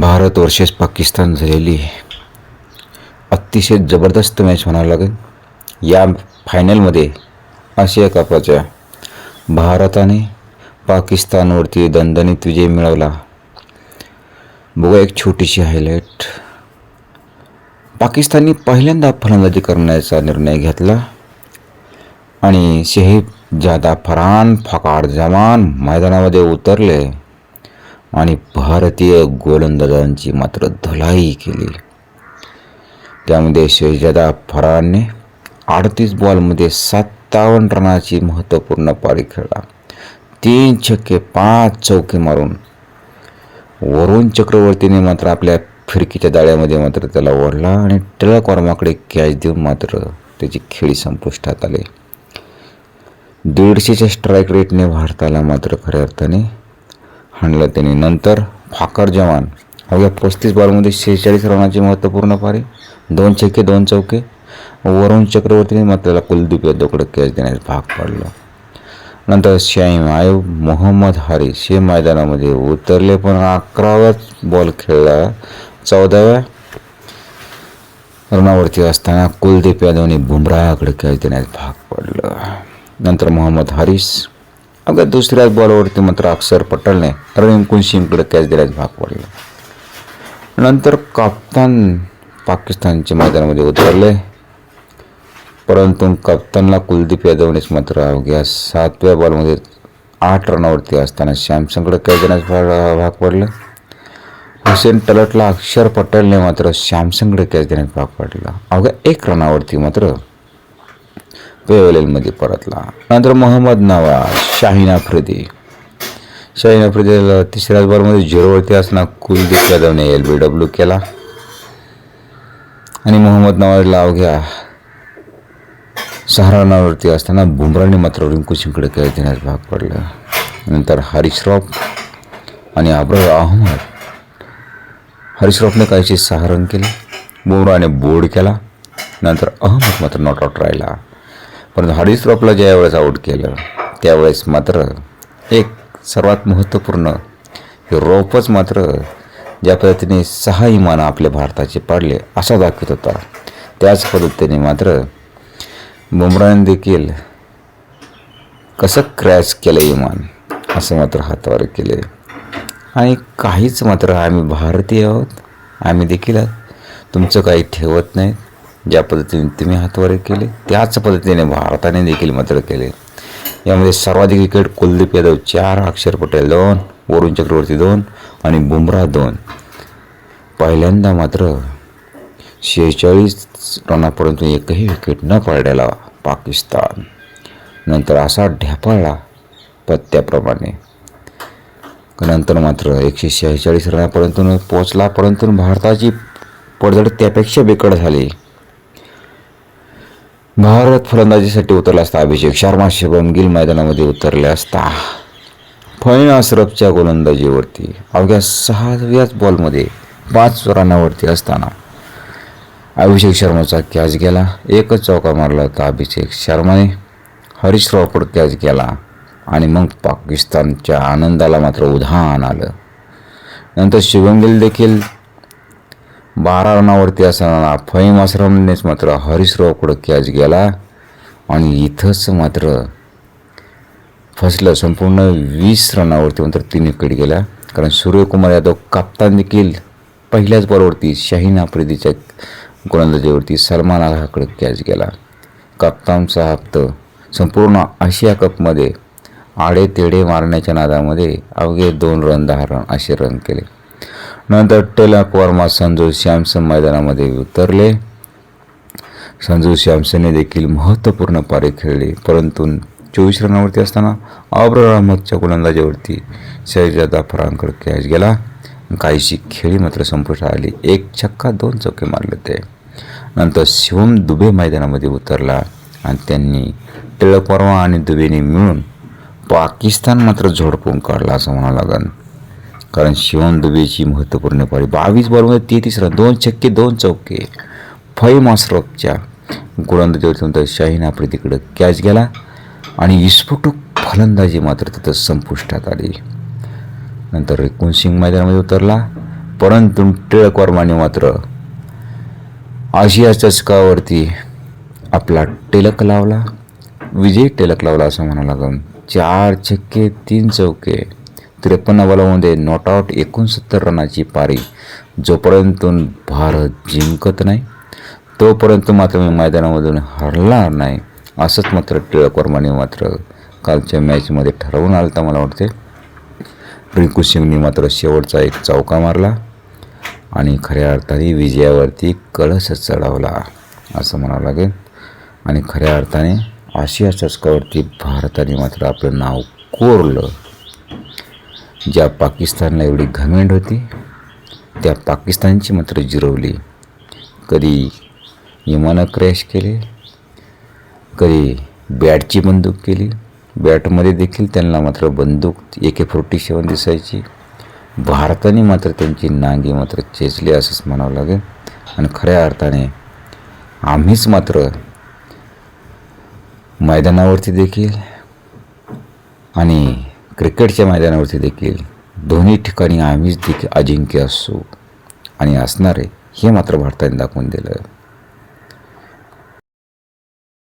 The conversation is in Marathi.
भारत वर्सेस पाकिस्तान झालेली अतिशय जबरदस्त मॅच म्हणावं लागेल. या फायनलमध्ये आशिया कपाच्या भारताने पाकिस्तानवरती दणदणीत विजय मिळवला. बघा एक छोटीशी हायलाईट पाकिस्तानने पहिल्यांदा फलंदाजी करण्याचा निर्णय घेतला. आणि शहीद जादा फरान फकाड जमान मैदानामध्ये उतरले. आणि भारतीय गोलंदाजांची मात्र धलाई केली त्यामध्ये शहजादा फरानने अडतीस बॉलमध्ये सत्तावन्न रनाची महत्त्वपूर्ण पारी खेळला. तीन छक्के पाच चौके मारून वरुण चक्रवर्तीने मात्र आपल्या फिरकीच्या दाळ्यामध्ये मात्र त्याला ओढला आणि टिळक वर्माकडे कॅच देऊन मात्र त्याची खेळी संपुष्टात आले. दीडशेच्या स्ट्राईक रेटने भारताला मात्र खऱ्या अर्थाने हाणलं त्याने. नंतर फाकर जवान. अवघ्या पस्तीस बॉलमध्ये शेहेचाळीस रनाची महत्त्वपूर्ण पारी दोन छक्के दोन चौके. वरुण चक्रवर्तीने मात्र त्याला कुलदीप यादवकडे कॅच देण्यास भाग पाडला. नंतर शाईम आयुब मोहम्मद हारिस हे मैदानामध्ये उतरले पण अकरावाच बॉल खेळला. चौदाव्या रनावरती असताना कुलदीप यादवने बुमराहकडे कॅच देण्यास भाग पडलं. नंतर मोहम्मद हारिस अगदी दुसऱ्याच बॉलवरती मात्र अक्षर पटलने रविंकुल सिंगकडे कॅच देण्यास भाग पडला. नंतर कप्तान पाकिस्तानच्या मैदानामध्ये उतरले. परंतु कप्तानला कुलदीप यादवनेच मात्र अवघ्या सातव्या बॉलमध्ये आठ रनावरती असताना सॅमसंगकडे कॅच देण्यास भाग भाग हुसेन टलटला अक्षर पटेलने मात्र सॅमसंगकडे कॅच देण्यास भाग पडला. अवघ्या एक रनावरती मात्र पेवलेलमध्ये परतला. नंतर मोहम्मद नवाज शाहीन आफ्रिदी. शाहीन आफ्रिदीला तिसऱ्याच बॉलमध्ये झिरोवरती असताना कुलदीप यादवने एल बी डब्ल्यू केला. आणि मोहम्मद नवाजला अवघ्या सहा रनावरती असताना बुमराने मात्र रिंकुसिंगकडे सिंगकडे देण्यास भाग पडला. नंतर हरीश रॉफ आणि अब्रर अहमद. हरीश रॉफने काहीचे सहा रन केले. बुमराने बोर्ड केला. नंतर अहमद मात्र नॉट आउट राहिला. परंतु हरीश ज्या ज्यावेळेस आऊट केलं त्यावेळेस मात्र एक सर्वात महत्त्वपूर्ण हे रोपच मात्र ज्या पद्धतीने सहा इमान आपल्या भारताचे पाडले असा दाखवत होता. त्याच पद्धतीने मात्र बुमराने देखील कसं क्रॅश केलं इमान असं मात्र हातावर केले आणि काहीच मात्र आम्ही भारतीय आहोत आम्ही देखील तुमचं काही ठेवत नाहीत. ज्या पद्धतीने तुम्ही हातवारे केले त्याच पद्धतीने भारताने देखील मात्र केले. यामध्ये सर्वाधिक विकेट कुलदीप यादव चार अक्षर पटेल दोन वरुण चक्रवर्ती दोन आणि बुमराह दोन. पहिल्यांदा मात्र शेहेचाळीस रनापर्यंत एकही विकेट न पडलेला पाकिस्तान. नंतर असा ढेपाळला पत्त्याप्रमाणे. नंतर मात्र एकशे शेहेचाळीस रनापर्यंत पोचला परंतु भारताची पडझड त्यापेक्षा बिकट झाली. भारत फलंदाजीसाठी उतरला असता अभिषेक शर्मा शुभम गिल मैदानामध्ये उतरले असता. फैन अशरफच्या गोलंदाजीवरती अवघ्या सहाव्याच बॉलमध्ये पाच रनावरती असताना अभिषेक शर्माचा कॅच गेला. एकच चौका मारला होता अभिषेक शर्माने. हरीश रावकडे कॅच गेला आणि मग पाकिस्तानच्या आनंदाला मात्र उधाण आलं. नंतर शुभम गिल देखील बारा रनावरती असताना फहीम आश्रमनेच मात्र हरीश कॅच गेला आणि इथंच मात्र फसलं. संपूर्ण वीस रनावरती मात्र तीन विकेट गेला कारण सूर्यकुमार यादव कप्तान देखील पहिल्याच बॉलवरती शाहीन आफ्रिदीच्या गोलंदाजीवरती सलमान आलाकडे कॅच गेला. कप्तानचा हप्त संपूर्ण आशिया कपमध्ये आडे तेडे मारण्याच्या नादामध्ये अवघे दोन रन दहा रन असे रन केले. नंतर टेलक वर्मा संजू श्यामसन मैदानामध्ये उतरले. संजू श्यामसनने देखील महत्त्वपूर्ण पारी खेळली परंतु चोवीस रनावरती असताना अब्र अहमदच्या गोलंदाजीवरती शहजादा फरांकड कॅच गेला. काहीशी खेळी मात्र संपुष्टात आली. एक छक्का दोन चौके मारले ते. नंतर शिवम दुबे मैदानामध्ये उतरला आणि त्यांनी टिळक वर्मा आणि दुबेने मिळून पाकिस्तान मात्र झोडपून काढला असं म्हणावं लागेल. कारण शिवम दुबेची महत्त्वपूर्ण पाळी. बावीस बॉलमध्ये म्हणजे तेहतीस रन दोन छक्के दोन चौके. फैम अशरफच्या गोलंदाजीवरती नंतर शाहीन आफ्रिदीकडे कॅच गेला आणि विस्फोटक फलंदाजी मात्र तिथं संपुष्टात आली. नंतर रिकुन सिंग मैदानामध्ये उतरला परंतु टिळक वर्माने मात्र आशिया चषकावरती आपला टेलक लावला. विजय टेलक लावला असं म्हणावं लागेल. चार छक्के तीन चौके. त्रेपन्न बॉलामध्ये नॉट आउट एकोणसत्तर रनाची पारी. जोपर्यंत भारत जिंकत नाही तोपर्यंत मात्र मी मैदानामधून हरणार नाही असंच मात्र टिळक वर्माने मात्र कालच्या मॅचमध्ये ठरवून आलं तर मला वाटते रिंकू सिंगने मात्र शेवटचा एक चौका मारला आणि खऱ्या अर्थाने विजयावरती कळस चढवला असं म्हणावं लागेल. आणि खऱ्या अर्थाने आशिया चषकावरती भारताने मात्र आपलं नाव कोरलं. ज्या पाकिस्तानला एवढी घमेंड होती त्या पाकिस्तानची मात्र जिरवली. कधी विमानं क्रॅश केले कधी बॅटची बंदूक केली. बॅटमध्ये देखील त्यांना मात्र बंदूक ए के फोर्टी सेवन दिसायची. भारताने मात्र त्यांची नांगी मात्र चेचली असंच म्हणावं लागेल. आणि खऱ्या अर्थाने आम्हीच मात्र मैदानावरती देखील आणि क्रिकेटच्या मैदानावरती देखील दोन्ही ठिकाणी आम्हीच देखील अजिंक्य असू आणि असणारे हे मात्र भारताने दाखवून दिलं